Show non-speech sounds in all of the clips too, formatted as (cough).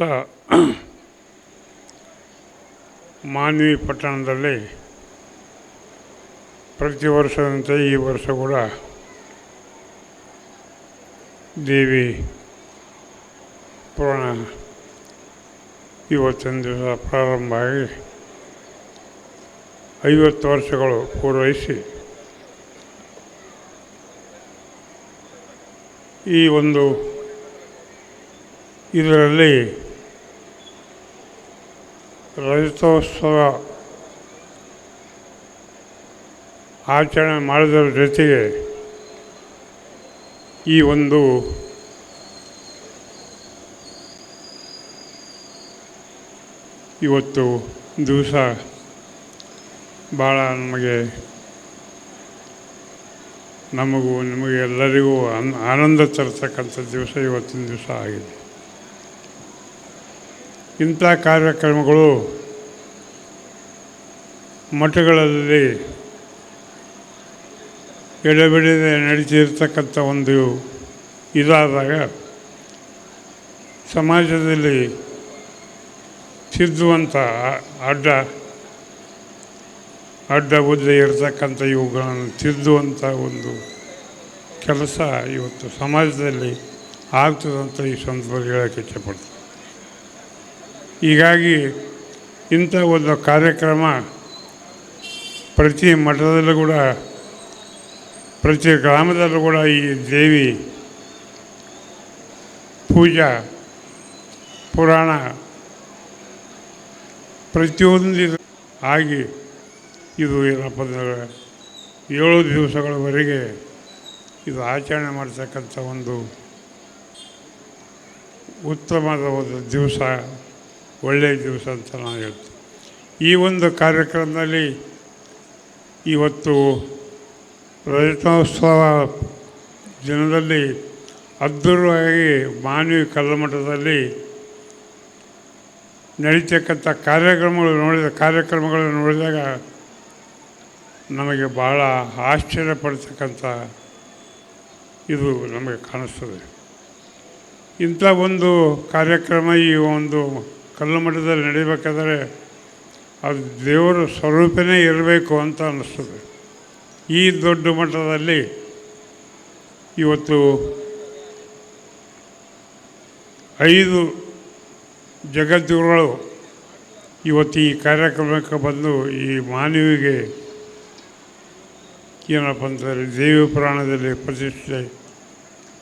ದಿವಸ (clears throat) ಮಾನ್ವಿ ಪಟ್ಟಣದಲ್ಲಿ ಪ್ರತಿ ವರ್ಷದಂತೆ ಈ ವರ್ಷ ಕೂಡ ದೇವಿ ಪುರಾಣ ಇವತ್ತಿನ ದಿವಸ ಪ್ರಾರಂಭ ಆಗಿ ಐವತ್ತು ವರ್ಷಗಳು ಪೂರೈಸಿ ಈ ಒಂದು ಇದರಲ್ಲಿ ರಜತೋತ್ಸವ ಆಚರಣೆ ಮಾಡೋದ್ರ ಜೊತೆಗೆ ಈ ಒಂದು ಇವತ್ತು ದಿವಸ ಭಾಳ ನಮಗೆ ನಮಗೂ ನಿಮಗೆ ಎಲ್ಲರಿಗೂ ಆನಂದ ತರತಕ್ಕಂಥ ದಿವಸ ಇವತ್ತಿನ ದಿವಸ ಆಗಿದೆ. ಇಂಥ ಕಾರ್ಯಕ್ರಮಗಳು ಮಠಗಳಲ್ಲಿ ಎಡೆಬಿಡದೆ ನಡೀತಿರ್ತಕ್ಕಂಥ ಒಂದು ಇದಾದಾಗ ಸಮಾಜದಲ್ಲಿ ಸಿದ್ಧುವಂಥ ಅಡ್ಡ ಅಡ್ಡ ಬುದ್ಧಿ ಇರತಕ್ಕಂಥ ಇವುಗಳನ್ನು ತಿದ್ದುವಂಥ ಒಂದು ಕೆಲಸ ಇವತ್ತು ಸಮಾಜದಲ್ಲಿ ಆಗ್ತದಂತ ಈ ಸಂದರ್ಭದಲ್ಲಿ ಹೇಳೋಕ್ಕೆ ಇಚ್ಛೆಪಡ್ತೀನಿ ಹೀಗಾಗಿ ಇಂಥ ಒಂದು ಕಾರ್ಯಕ್ರಮ ಪ್ರತಿ ಮಠದಲ್ಲೂ ಕೂಡ, ಪ್ರತಿ ಗ್ರಾಮದಲ್ಲೂ ಕೂಡ ಈ ದೇವಿ ಪೂಜಾ ಪುರಾಣ ಪ್ರತಿಯೊಂದು ಆಗಿ ಇದು ಏನಪ್ಪ ಅಂದರೆ ಏಳು ದಿವಸಗಳವರೆಗೆ ಇದು ಆಚರಣೆ ಮಾಡ್ತಕ್ಕಂಥ ಒಂದು ಉತ್ತಮವಾದ ಒಂದು ದಿವಸ. ಒಳ್ಳೆಯ ದಿವಸ ಅಂತ ನಾನು ಹೇಳ್ತೀನಿ ಈ ಒಂದು ಕಾರ್ಯಕ್ರಮದಲ್ಲಿ ಇವತ್ತು ರಜತೋತ್ಸವ ದಿನದಲ್ಲಿ ಅದ್ಧೂರಿಯಾಗಿ ಮಾನವಿ ಕಲ್ಲಮಠದಲ್ಲಿ ನಡೀತಕ್ಕಂಥ ಕಾರ್ಯಕ್ರಮಗಳು ನೋಡಿದ ಕಾರ್ಯಕ್ರಮಗಳನ್ನು ನೋಡಿದಾಗ ನಮಗೆ ಭಾಳ ಆಶ್ಚರ್ಯ ಪಡ್ತಕ್ಕಂಥ ಇದು ನಮಗೆ ಕಾಣಿಸ್ತದೆ. ಇಂಥ ಒಂದು ಕಾರ್ಯಕ್ರಮ ಈ ಒಂದು ಕಲ್ಲು ಮಠದಲ್ಲಿ ನಡೀಬೇಕಾದ್ರೆ ಅದು ದೇವರ ಸ್ವರೂಪನೇ ಇರಬೇಕು ಅಂತ ಅನ್ನಿಸ್ತದೆ. ಈ ದೊಡ್ಡ ಮಟ್ಟದಲ್ಲಿ ಇವತ್ತು ಐದು ಜಗದ್ಗುರುಗಳು ಇವತ್ತು ಈ ಕಾರ್ಯಕ್ರಮಕ್ಕೆ ಬಂದು ಈ ಮಾನವಿಗೆ ಏನಪ್ಪ ಅಂತಂದರೆ ದೇವಿ ಪುರಾಣದಲ್ಲಿ ಪ್ರತಿಷ್ಠೆ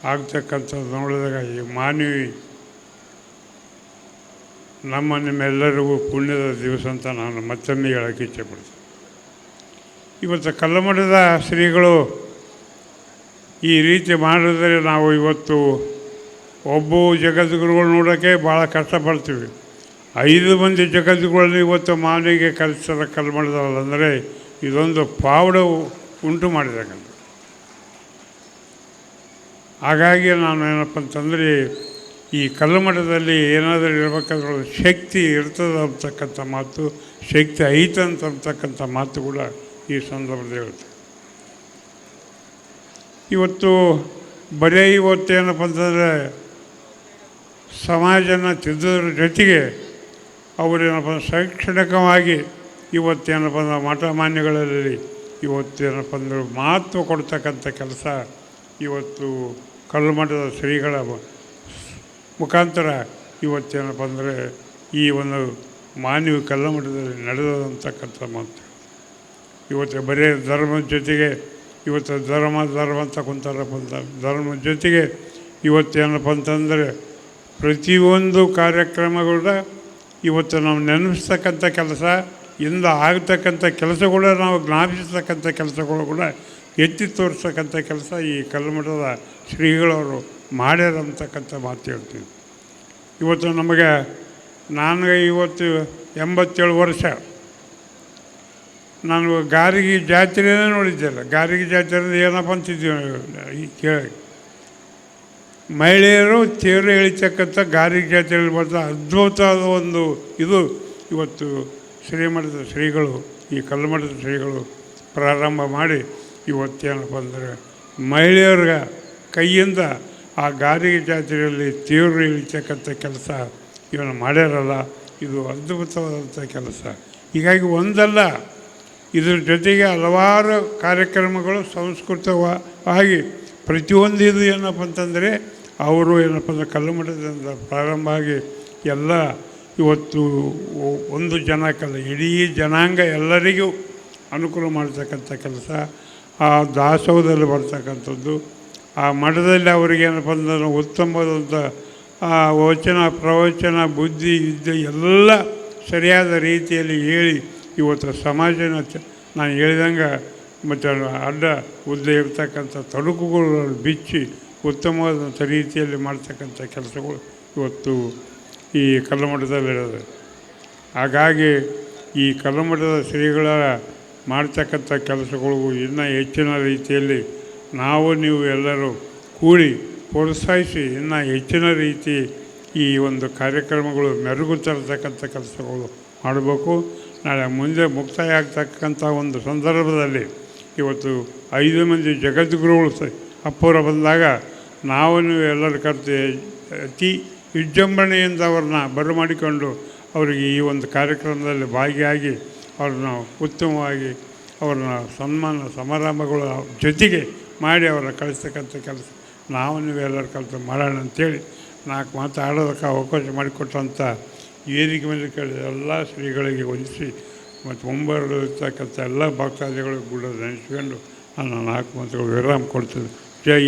ಆಗ್ತಕ್ಕಂಥದ್ದು ನೋಡಿದಾಗ ಈ ಮಾನವಿ ನಮ್ಮ ನಿಮ್ಮೆಲ್ಲರಿಗೂ ಪುಣ್ಯದ ದಿವಸ ಅಂತ ನಾನು ಮತ್ತೊಮ್ಮೆ ಹೇಳೋಕ್ಕೆ ಇಚ್ಛೆಪಡ್ತೀನಿ ಇವತ್ತು ಕಲ್ಲಮಠದ ಶ್ರೀಗಳು ಈ ರೀತಿ ಮಾಡಿದರೆ ನಾವು ಇವತ್ತು ಒಬ್ಬ ಜಗದ್ಗುರುಗಳು ನೋಡೋಕ್ಕೆ ಭಾಳ ಕಷ್ಟಪಡ್ತೀವಿ. ಐದು ಮಂದಿ ಜಗದ್ಗುರುಗಳನ್ನ ಇವತ್ತು ಮಾನವಿಗೆ ಕಲಿಸದ ಕಲ್ಮಠದವಲ್ಲ ಅಂದರೆ ಇದೊಂದು ಪಾವಡ ಉಂಟು ಮಾಡಿದಾಗ. ಹಾಗಾಗಿ ನಾನು ಏನಪ್ಪ ಅಂತಂದರೆ ಈ ಕಲ್ಲುಮಠದಲ್ಲಿ ಏನಾದರೂ ಇರಬೇಕಾದ್ರೆ ಶಕ್ತಿ ಇರ್ತದೆ ಅಂತಕ್ಕಂಥ ಮಾತು, ಶಕ್ತಿ ಐತೆ ಅಂತ ಅಂತಕ್ಕಂಥ ಮಾತು ಕೂಡ ಈ ಸಂದರ್ಭದಲ್ಲಿ ಹೇಳ್ತದೆ ಇವತ್ತು ಬರೀ ಇವತ್ತು ಏನಪ್ಪ ಅಂತಂದರೆ ಸಮಾಜನ ತಿದ್ದೋದ್ರ ಜೊತೆಗೆ ಅವರೇನಪ್ಪ ಶೈಕ್ಷಣಿಕವಾಗಿ ಇವತ್ತೇನಪ್ಪ ಅಂದ್ರೆ ಮಠ ಮಾನ್ಯಗಳಲ್ಲಿ ಇವತ್ತೇನಪ್ಪ ಅಂದ್ರೆ ಮಹತ್ವ ಕೊಡ್ತಕ್ಕಂಥ ಕೆಲಸ ಇವತ್ತು ಕಲ್ಲುಮಠದ ಶ್ರೀಗಳ ಮುಖಾಂತರ ಇವತ್ತೇನಪ್ಪ ಅಂದರೆ ಈ ಒಂದು ಮಾನವ ಕಲ್ಲಮಠದಲ್ಲಿ ನಡೆದಂತಕ್ಕಂಥ ಮಾತು. ಇವತ್ತು ಬರೀ ಧರ್ಮದ ಜೊತೆಗೆ ಇವತ್ತು ಧರ್ಮ ಧರ್ಮ ಅಂತ ಕುಂತಾರಪ್ಪ ಅಂತ ಧರ್ಮದ ಜೊತೆಗೆ ಇವತ್ತೇನಪ್ಪ ಅಂತಂದರೆ ಪ್ರತಿಯೊಂದು ಕಾರ್ಯಕ್ರಮಗಳ ಇವತ್ತು ನಾವು ನೆನಪಿಸ್ತಕ್ಕಂಥ ಕೆಲಸ, ಇಂದ ಆಗತಕ್ಕಂಥ ಕೆಲಸ ಕೂಡ ನಾವು ಜ್ಞಾಪಿಸ್ತಕ್ಕಂಥ ಕೆಲಸಗಳು ಕೂಡ ಎತ್ತಿ ತೋರಿಸ್ತಕ್ಕಂಥ ಕೆಲಸ ಈ ಕಲ್ಮಠದ ಶ್ರೀಗಳವರು ಮಾಡ್ಯಾರಂತಕ್ಕಂಥ ಮಾತು ಹೇಳ್ತೀನಿ. ಇವತ್ತು ನಮಗೆ ನನಗೆ ಇವತ್ತು ಎಂಬತ್ತೇಳು ವರ್ಷ. ನಾನು ಗಾರಿಗೆ ಜಾತ್ರೆನೇ ನೋಡಿದ್ದಿಲ್ಲ. ಗಾರಿಗೆ ಜಾತ್ರೆ ಏನಪ್ಪ ಅಂತಿದ್ದೀವಿ ಕೇಳಿ. ಮಹಿಳೆಯರು ತೇರು ಎಳಿತಕ್ಕಂಥ ಗಾರಿಗೆ ಜಾತ್ರೆಯಲ್ಲಿ ಬರ್ತಾ ಅದ್ಭುತವಾದ ಒಂದು ಇದು ಇವತ್ತು ಶ್ರೀಮಠದ ಶ್ರೀಗಳು, ಈ ಕಲ್ಮಠದ ಶ್ರೀಗಳು ಪ್ರಾರಂಭ ಮಾಡಿ ಇವತ್ತೇನಪ್ಪ ಅಂದರೆ ಮಹಿಳೆಯರ ಕೈಯಿಂದ ಆ ಗಾರಿಗೆ ಜಾತ್ರೆಯಲ್ಲಿ ತೀವ್ರ ಇಳಿತಕ್ಕಂಥ ಕೆಲಸ ಇವನು ಮಾಡ್ಯಾರಲ್ಲ, ಇದು ಅದ್ಭುತವಾದಂಥ ಕೆಲಸ. ಹೀಗಾಗಿ ಒಂದಲ್ಲ, ಇದ್ರ ಜೊತೆಗೆ ಹಲವಾರು ಕಾರ್ಯಕ್ರಮಗಳು ಸಂಸ್ಕೃತವಾಗಿ ಪ್ರತಿಯೊಂದು ಇದು ಏನಪ್ಪ ಅಂತಂದರೆ, ಅವರು ಏನಪ್ಪ ಅಂದರೆ ಕಲ್ಲುಮಠದಿಂದ ಪ್ರಾರಂಭ ಆಗಿ ಎಲ್ಲ ಇವತ್ತು ಒಂದು ಒಂದು ಜನಕ್ಕಲ್ಲ, ಇಡೀ ಜನಾಂಗ ಎಲ್ಲರಿಗೂ ಅನುಕೂಲ ಮಾಡ್ತಕ್ಕಂಥ ಕೆಲಸ. ಆ ದಾಸೋಹದಲ್ಲಿ ಬರ್ತಕ್ಕಂಥದ್ದು ಆ ಮಠದಲ್ಲಿ ಅವರಿಗೆ ಏನಪ್ಪ ಅಂದ್ರೆ ಉತ್ತಮವಾದಂಥ ವಚನ, ಪ್ರವಚನ, ಬುದ್ಧಿ, ವಿದ್ಯೆ ಎಲ್ಲ ಸರಿಯಾದ ರೀತಿಯಲ್ಲಿ ಹೇಳಿ ಇವತ್ತು ಸಮಾಜನ ನಾನು ಹೇಳಿದಂಗೆ ಮತ್ತು ಅಡ್ಡ ಉದ್ದ ಇರ್ತಕ್ಕಂಥ ತೊಡಕುಗಳು ಬಿಚ್ಚಿ ಉತ್ತಮವಾದಂಥ ರೀತಿಯಲ್ಲಿ ಮಾಡ್ತಕ್ಕಂಥ ಕೆಲಸಗಳು ಇವತ್ತು ಈ ಕಲ್ಲಮಠದಲ್ಲಿರೋದು ಹಾಗಾಗಿ ಈ ಕಲ್ಲಮಠದ ಶ್ರೀಗಳ ಮಾಡ್ತಕ್ಕಂಥ ಕೆಲಸಗಳು ಇನ್ನೂ ಹೆಚ್ಚಿನ ರೀತಿಯಲ್ಲಿ ನಾವು ನೀವು ಎಲ್ಲರೂ ಕೂಡಿ ಪ್ರೋತ್ಸಾಹಿಸಿ ಇನ್ನೂ ಹೆಚ್ಚಿನ ರೀತಿ ಈ ಒಂದು ಕಾರ್ಯಕ್ರಮಗಳು ಮೆರುಗು ತರತಕ್ಕಂಥ ಕೆಲಸಗಳು ಮಾಡಬೇಕು. ನಾಳೆ ಮುಂದೆ ಮುಕ್ತಾಯ ಆಗ್ತಕ್ಕಂಥ ಒಂದು ಸಂದರ್ಭದಲ್ಲಿ ಇವತ್ತು ಐದು ಮಂದಿ ಜಗದ್ಗುರುಗಳು ಸಹ ಬಂದಾಗ ನಾವು ನೀವು ಎಲ್ಲರ ಕರ್ತು ಅತಿ ವಿಜೃಂಭಣೆಯಿಂದ ಅವ್ರನ್ನ ಬರಮಾಡಿಕೊಂಡು ಅವರಿಗೆ ಈ ಒಂದು ಕಾರ್ಯಕ್ರಮದಲ್ಲಿ ಭಾಗಿಯಾಗಿ ಅವ್ರನ್ನ ಉತ್ತಮವಾಗಿ ಅವ್ರನ್ನ ಸನ್ಮಾನ ಸಮಾರಂಭಗಳ ಜೊತೆಗೆ ಮಾಡಿ ಅವರ ಕಳಿಸ್ತಕ್ಕಂಥ ಕೆಲಸ. ನಾವು ನೀವೆಲ್ಲರ ಕಲಿತು ಮಾಡೋಣ ಅಂತೇಳಿ ನಾಲ್ಕು ಮಾತು ಆಡೋದಕ್ಕೆ ಅವಕಾಶ ಮಾಡಿಕೊಟ್ಟಂಥ ವೇದಿಕೆ ಮೇಲೆ ಕೇಳಿದ ಎಲ್ಲ ಶ್ರೀಗಳಿಗೆ ವಂದಿಸಿ ಮತ್ತು ಮುಂಬರಲಿರ್ತಕ್ಕಂಥ ಎಲ್ಲ ಭಕ್ತಾದಿಗಳು ಕೂಡ ನೆನೆಸ್ಕೊಂಡು ನಾನು ನಾಲ್ಕು ಮಾತುಗಳು ವಿರಾಮ ಕೊಡ್ತೀನಿ. ಜೈ